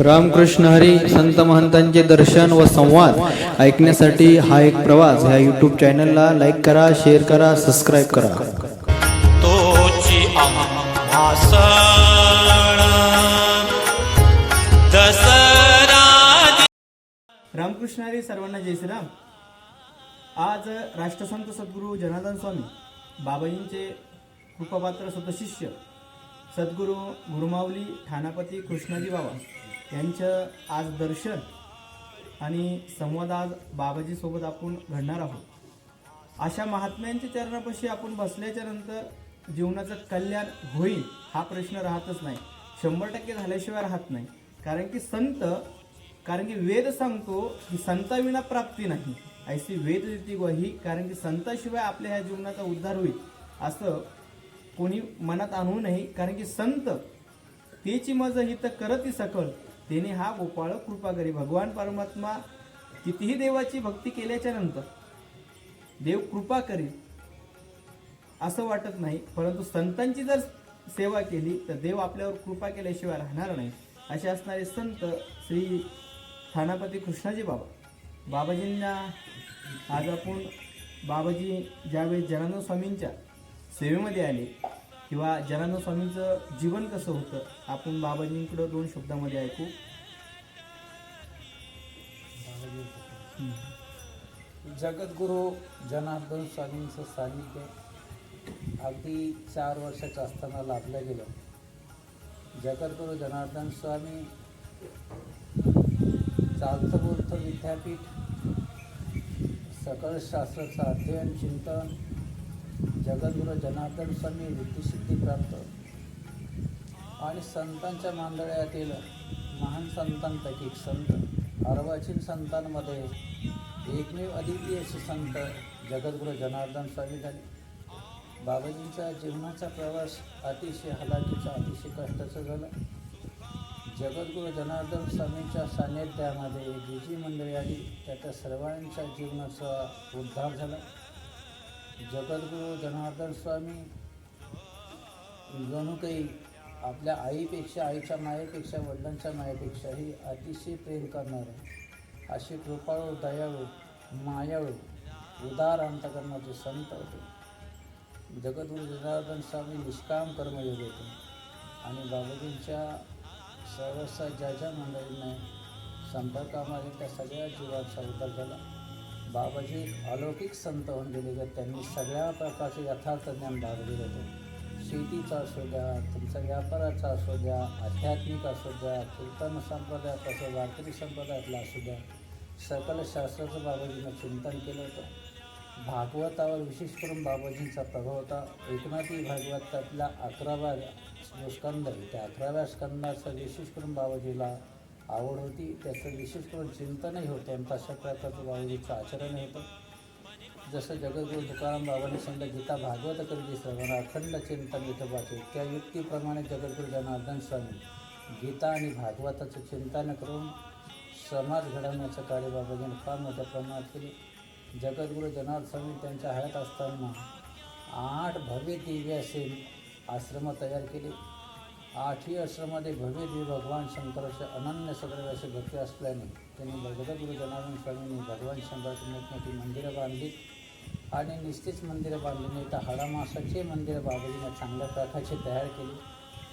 रामकृष्ण हरी संत महंतांचे दर्शन व संवाद ऐकण्यासाठी हा एक प्रवास. ह्या युट्यूब चॅनलला लाईक करा शेअर करा सबस्क्राईब करा. तोची रामकृष्ण हरी सर्वांना जय श्रीराम. आज राष्ट्रसंत सद्गुरू जनार्दन स्वामी बाबाजींचे कृपापात्र सुत शिष्य सद्गुरू गुरुमाऊली ठाणापती कृष्णाजी बाबा यांचं आज दर्शन आणि संवाद आज बाबाजीसोबत आपण घडणार आहोत. अशा महात्म्यांच्या चरणापाशी आपण बसल्याच्या नंतर जीवनाचं कल्याण होईल हा प्रश्न राहतच नाही. शंभर टक्के झाल्याशिवाय राहत नाही. कारण की संत कारण की वेद सांगतो की संताविना प्राप्ती नाही. ऐसी वेद देती ग्वाही कारण की संताशिवाय आपल्या ह्या जीवनाचा उद्धार होईल. असं कोणी मनात आणू नये. कारण की संत तेची मज हित करती सकल तेने हा गोपाळ कृपा करी. भगवान परमात्मा कितीही देवाची भक्ती केल्याच्यानंतर देव कृपा करी. असं वाटत नाही परंतु संतांची जर सेवा केली तर देव आपल्यावर कृपा केल्याशिवाय राहणार नाही असे असणारे संत श्री थानापती कृष्णाजी बाबा. बाबाजींना आज आपण बाबाजी ज्यावेळेस जनानंद स्वामींच्या सेवेमध्ये आले किंवा जनानंद स्वामींचं जीवन कसं होतं आपण बाबाजींकडं दोन शब्दामध्ये ऐकू? जगद्गुरू जनार्दन स्वामींचं सानिध्य अगदी चार वर्षाचं असताना लाभलं गेलं. जगद्गुरू जनार्दन स्वामी चालतं बोलतं विद्यापीठ सकल शास्त्राचं अध्ययन चिंतन जगद्गुरु जनार्दन स्वामी वृत्तीसिद्धी प्राप्त. आणि संतांच्या मांडळ्यातील महान संतांपैकी एक संत अर्वाचीन संतांमध्ये एकमेव अद्वितीय असे संत जगद्गुरु जनार्दन स्वामी झाले. बाबाजींचा जीवनाचा प्रवास अतिशय हलाखीचा अतिशय कष्टाचा झाला. जगद्गुरु जनार्दन स्वामींच्या सान्निध्यामध्ये जी जी मंडळी आली त्याच्या सर्वांच्या जीवनाचा उद्धार झाला. जगद्गुरू जनार्दन स्वामी जणू काही आपल्या आईपेक्षा आईच्या मायेपेक्षा वडिलांच्या मायेपेक्षाही अतिशय प्रेम करणारे असे कृपाळू दयाळू मायाळू उदार अंतकरणाचे संत होते. जगद्गुरू जनार्दन स्वामी निष्काम कर्मयोग होते. आणि बाबाजींच्या सर्वस्व ज्या ज्या मंडळींना संपर्कामध्ये त्या सगळ्या जीवाचा उद्धार झाला. बाबाजी अलौकिक संत होऊन गेले तर त्यांनी सगळ्या प्रकारचे यथार्थ ज्ञान बाळगले होते. शेतीचा असू द्या तुमचा व्यापाराचा असू द्या आध्यात्मिक असू द्या कीर्तन संप्रदायात असो वारकरी संप्रदायातला असू द्या सकल शास्त्राचं बाबाजीनं चिंतन केलं होतं. भागवतावर विशेष करून बाबाजींचा प्रभाव होता. एकनाथी भागवतातल्या अकराव्या जो स्कंद आहे. त्या अकराव्या स्कंदाचं विशेष करून बाबाजीला आवड होती. त्याचं विशेष करून चिंतनही होतं. आणि तशा प्रकारचं बाबाजीचं आचरणही होतं जसं जगद्गुरू तुकाराम बाबांनी सांगितलं गीता भागवत करी श्रवण अखंड चिंतन विठोबाचे त्या युक्तीप्रमाणे जगद्गुरू जनार्दन स्वामी गीता आणि भागवताचं चिंतन करून समाज घडवण्याचं कार्य बाबाजीने फार मोठ्या प्रमाणात केले. जगद्गुरू जनार्दन स्वामी त्यांच्या हयात असताना आठ भव्य दिव्य असे आश्रम तयार केले. आठही आश्रमामध्ये भव्य दिव्य भगवान शंकराचे अनन्य सगळे असे भक्ती असल्याने त्यांनी जगद्गुरू जनार्दन स्वामींनी भगवान शंकराची मोठमोठी मंदिरं बांधली आणि निश्चित मंदिरं बांधली नाही तर हाडामासाचे मंदिरं बाबाजीने चांगल्या प्रकारचे तयार केले.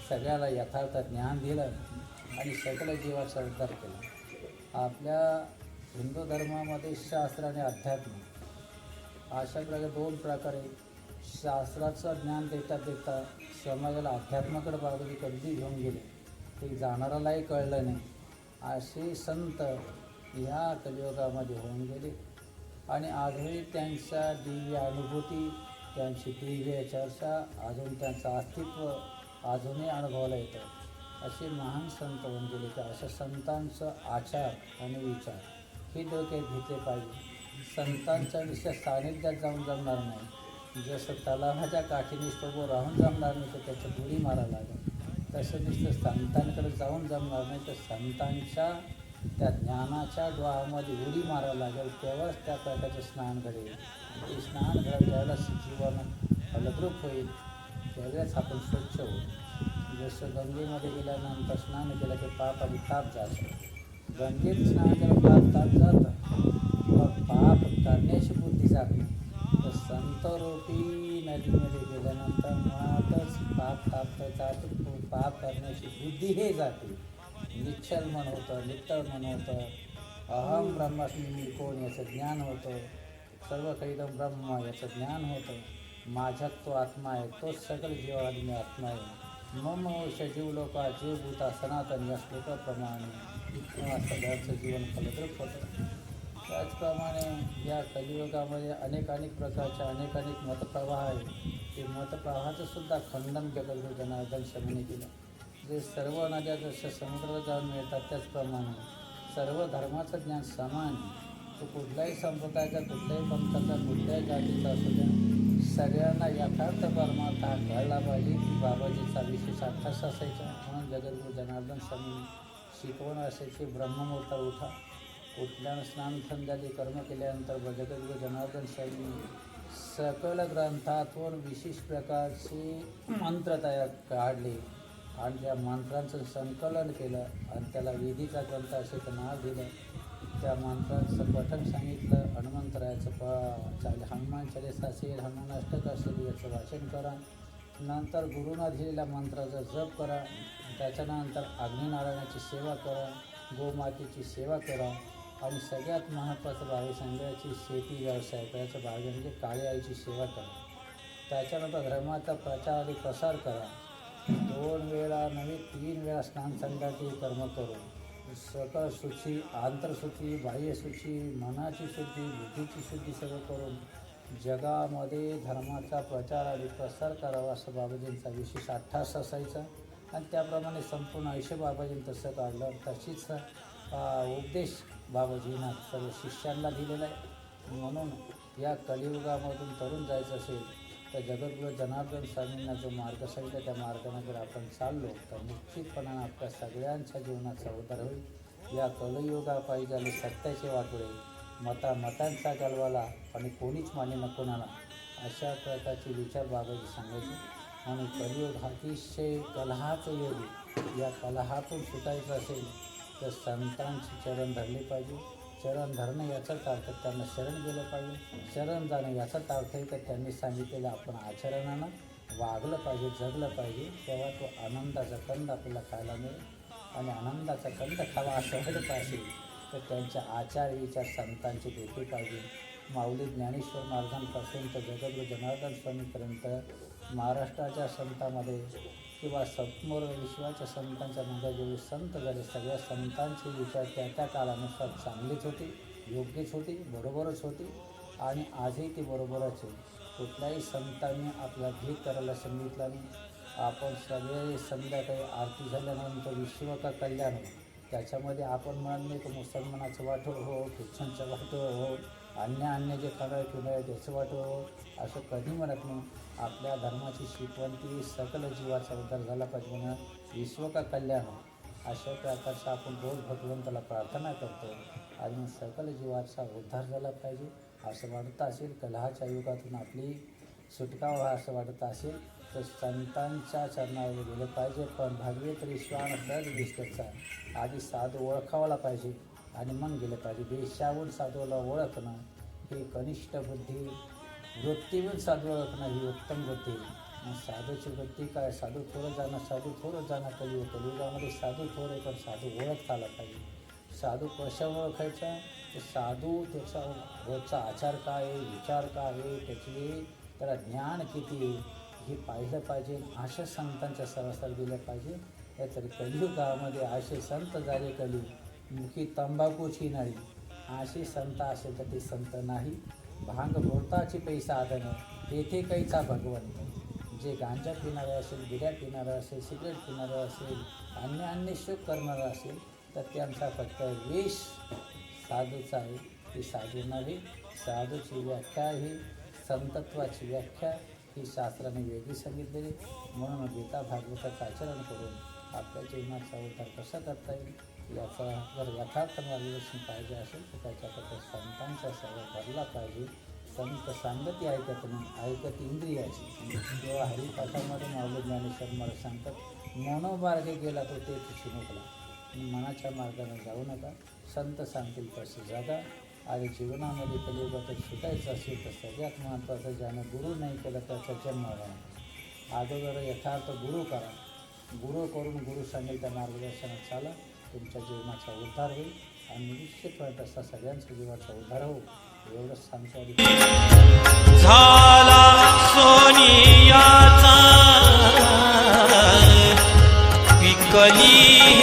सगळ्याला यथार्थ ज्ञान दिलं आणि सगळ्या जीवाचा उद्धार केला. आपल्या हिंदू धर्मामध्ये शास्त्र आणि अध्यात्म अशा प्रकारे दोन प्रकारे शास्त्राचं ज्ञान देता देता समाजाला अध्यात्माकडे बाबाजी कधी घेऊन गेले ते जाणारालाही कळलं नाही. असे संत ह्या कलियुगामध्ये होऊन गेले. आणि आजही त्यांच्या दिव्य अनुभूती त्यांची दिव्य चर्चा अजून त्यांचं अस्तित्व अजूनही अनुभवायला येतं. असे महान संत होऊन गेले तर अशा संतांचं आचार आणि विचार हे डोक्यात घेतले पाहिजे. संतांच्या विषय सानिध्यात जाऊन जमणार नाही. जसं तलावाच्या काठीने उभं राहून जमणार नाही तर त्याच्यात उडी मारा लागेल. तसं नुसतं संतांकडे जाऊन जमणार नाही तर संतांच्या त्या ज्ञानाच्या डोहामध्ये उडी मारावं लागेल. तेव्हाच त्या प्रकारचं स्नान घडेल. ते स्नान घडेल त्यावेळेला जीवन फलद्रूप होईल. त्यावेळेस आपण स्वच्छ होऊ. जसं गंगेमध्ये गेल्यानंतर स्नान केलं की पाप आणि ताप जातं. गंगेत स्नान केलं पाप ताप जातं. मग पाप करण्याची बुद्धी जात संतरूपी नदीमध्ये गेल्यानंतर मुळातच पाप ताप तर पाप करण्याची बुद्धी हे जाते. निश्चल मन होतं नित्तळ मन होतं. अहम ब्रह्मास्मी मी कोण याचं ज्ञान होतं? सर्व कैदम ब्रह्म याचं ज्ञान होतं. माझ्यात तो आत्मा आहे तोच सकल जीव मी आत्मा आहे. मम जीव लोका जीव भूता सनातन या श्लोकाप्रमाणे. किंवा सगळ्यांचं जीवन फलद्रूप होतं. त्याचप्रमाणे या कलियुगामध्ये अनेक अनेक प्रकारच्या अनेक अनेक मतप्रवाह आहेत. ते मतप्रवाहाचं सुद्धा खंडन केलं जनार्दन शमीने केलं जे सर्व नद्या जसं समुद्राला जाऊन मिळतात त्याचप्रमाणे सर्व धर्माचं ज्ञान समान तो कुठल्याही संप्रदायाचा कुठल्याही पंथाचा कुठल्याही जातीचा असू द्या सगळ्यांना यथार्थ परमार्थ हा कळला पाहिजे की बाबाजीचा विशेष अभ्यास असायचा. म्हणून जगद्गुरू जनार्दन स्वामी शिकवण असायची ब्रह्ममुहूर्त उठा. उठल्यानं स्नान संध्याचे कर्म केल्यानंतर जगद्गुरु जनार्दन स्वामी सकल ग्रंथातून विशेष प्रकारचे मंत्र तयार काढले. आणि त्या मंत्रांचं संकलन केलं आणि त्याला विधीचा ग्रंथ असे नाव दिलं. त्या मंत्रांचं पठण सांगितलं. हनुमंतरायाचं प चाले हनुमान चालीसा असेल हनुमान अष्टक असेल याचं वाचन करा. नंतर गुरुना दिलेल्या मंत्राचा जप करा. त्याच्यानंतर अग्निनारायणाची सेवा करा. गोमातेची सेवा करा. आणि सगळ्यात महत्त्वाचं भावी संघाची शेती व्यवसाय करायचं भावी म्हणजे काळी आईची सेवा करा. त्याच्यानंतर धर्माचा प्रचार आणि प्रसार करा. दोन वेळा नव्हे तीन वेळा स्नान संघाचे कर्म करून. सकळ शुची आंतरशुची बाह्यशुची मनाची शुद्धी बुद्धीची शुद्धी सगळं करून जगामध्ये धर्माचा प्रचार आणि प्रसार करावा असं बाबाजींचा विशेष अठ्ठास असायचा. आणि त्याप्रमाणे संपूर्ण आयुष्य बाबाजींनी तसं काढलं. तशीच उपदेश बाबाजींना सर्व शिष्यांना दिलेलं आहे. म्हणून या कलियुगामधून तरुण जायचं असेल तर जगद्गुरु जनार्दन स्वामींना जो मार्ग सांगितला त्या मार्गाने जर आपण चाललो तर निश्चितपणानं आपल्या सगळ्यांच्या जीवनाचा उद्धार होईल. या कलयुगापायी झाले सत्याचे वाटोळे मता मतांचा गलवाला आणि कोणीच माने न कोणाला अशा प्रकारची विचार बाबाजी सांगायची. म्हणून कलियुग अतिशय कलहाचं योग या कलहातून सुटायचं असेल तर संतांचे चरण धरले पाहिजे. चरण धरणं याचाच अर्थ त्यांना शरण गेलं पाहिजे. शरण जाणं याचाच अर्थ आहे तर त्यांनी सांगितलेलं आपण आचरणानं वागलं पाहिजे जगलं पाहिजे. तेव्हा तो आनंदाचा कंद आपल्याला खायला मिळेल. आणि आनंदाचा कंद खावा असं वाटत असेल तर त्यांच्या आचार विचार संतांचे देखील पाहिजे. माऊली ज्ञानेश्वर महाराजांपासून तर जगद्गुरु जनार्दन स्वामीपर्यंत महाराष्ट्राच्या संतामध्ये किंवा समोर विश्वाच्या संतांच्या मध्ये जेवढे संत झाले सगळ्या संतांचे विचार त्या त्या काळानुसार चांगलीच होती योग्यच होती बरोबरच होती आणि आजही ती बरोबरच आहे. कुठल्याही संतांनी आपला भेद करायला सांगितला नाही. आपण सगळे संध्याकाळी आरती झाल्यानंतर विश्व का कल्याण हो त्याच्यामध्ये आपण म्हणत नाही की मुसलमानाचं वाटोळ हो ख्रिश्चनचं वाटोळ हो अन्य अन्य जे खरं किंवा त्याचं वाटोळ हो असं कधी म्हणत नाही. आपल्या धर्माची शिकवण ती सकल जीवाचा उद्धार झाला पाहिजे म्हणून विश्व का कल्याण हो? अशा प्रकारचं आपण रोज भगवंताला प्रार्थना करतो आणि मग सकल जीवाचा उद्धार झाला पाहिजे असं वाटत असेल कलहाच्या युगातून आपली सुटका व्हा असं वाटत असेल तर संतांच्या चरणावर गेलं पाहिजे. पण भगवे तरी श्वान सहज दिसतचा आधी साधू ओळखावाला पाहिजे आणि मग गेलं पाहिजे. देशावर साधूला ओळखणं ही कनिष्ठ बुद्धी वृत्तीवर साधू ओळखणं ही उत्तम वृत्ती. मग साधूची वृत्ती काय? साधू थोडं जाणं साधू थोडं जाणं कधी होतं? युगामध्ये साधू थोडं पण साधू ओळखता आला पाहिजे. साधू कशा ओळखायचा? तर साधू त्याचा रोजचा आचार काय आहे विचार काय आहे त्याची त्याला ज्ञान किती आहे हे पाहिलं पाहिजे अशा संतांच्या सहवासात दिलं पाहिजे. यातरी कलियुगामध्ये असे संत झाले कली मुखी तंबाखूची नळी असे संत असेल तर ते संत नाही. भांग भोरताची पैसा आदन तेथे काहीचा भगवंत? जे गांजा पिणारं असेल बिड्या पिणारं असेल सिगरेट पिणारं असेल अन्य अन्य शोक करणारं असेल तर त्यांचा फक्त वेश साधूचा आहे. ती साधू नव्हे साधूची व्याख्या ही संतत्वाची व्याख्या. ही शास्त्राने वेगळी सांगितलेली म्हणून गीता भागवताचं आचरण करून आपल्या जीवनाचा उद्धार कसा करता येईल? याचा जर यथार्थ मार्गदर्शन पाहिजे असेल तर त्याच्याकडे संतांचा सगळं भरला पाहिजे. संत सांगती ऐकत नाही ऐकत इंद्रियाची तेव्हा हरिपाठामध्ये माऊली ज्ञानेश्वर मला सांगतात मनोमार्गे गेला तो ते चिमुकला मनाच्या मार्गाने जाऊ नका. संत सांगतील तसे जागा. आणि जीवनामध्ये कलियुगात शिकायचं असेल तर सगळ्यात महत्त्वाचं ज्यानं गुरु नाही केलं त्याचा जन्म नाही अगोदर यथार्थ गुरु करा. गुरु करून गुरु सांगेल त्या मार्गदर्शनात चाला. तुमच्या जीवनाचा उद्धार होईल आणि निश्चितपणे तसा सगळ्यांच्या जीवनाचा उद्धार होऊ. एवढंच सांगतो झाला सोनियाचा विकली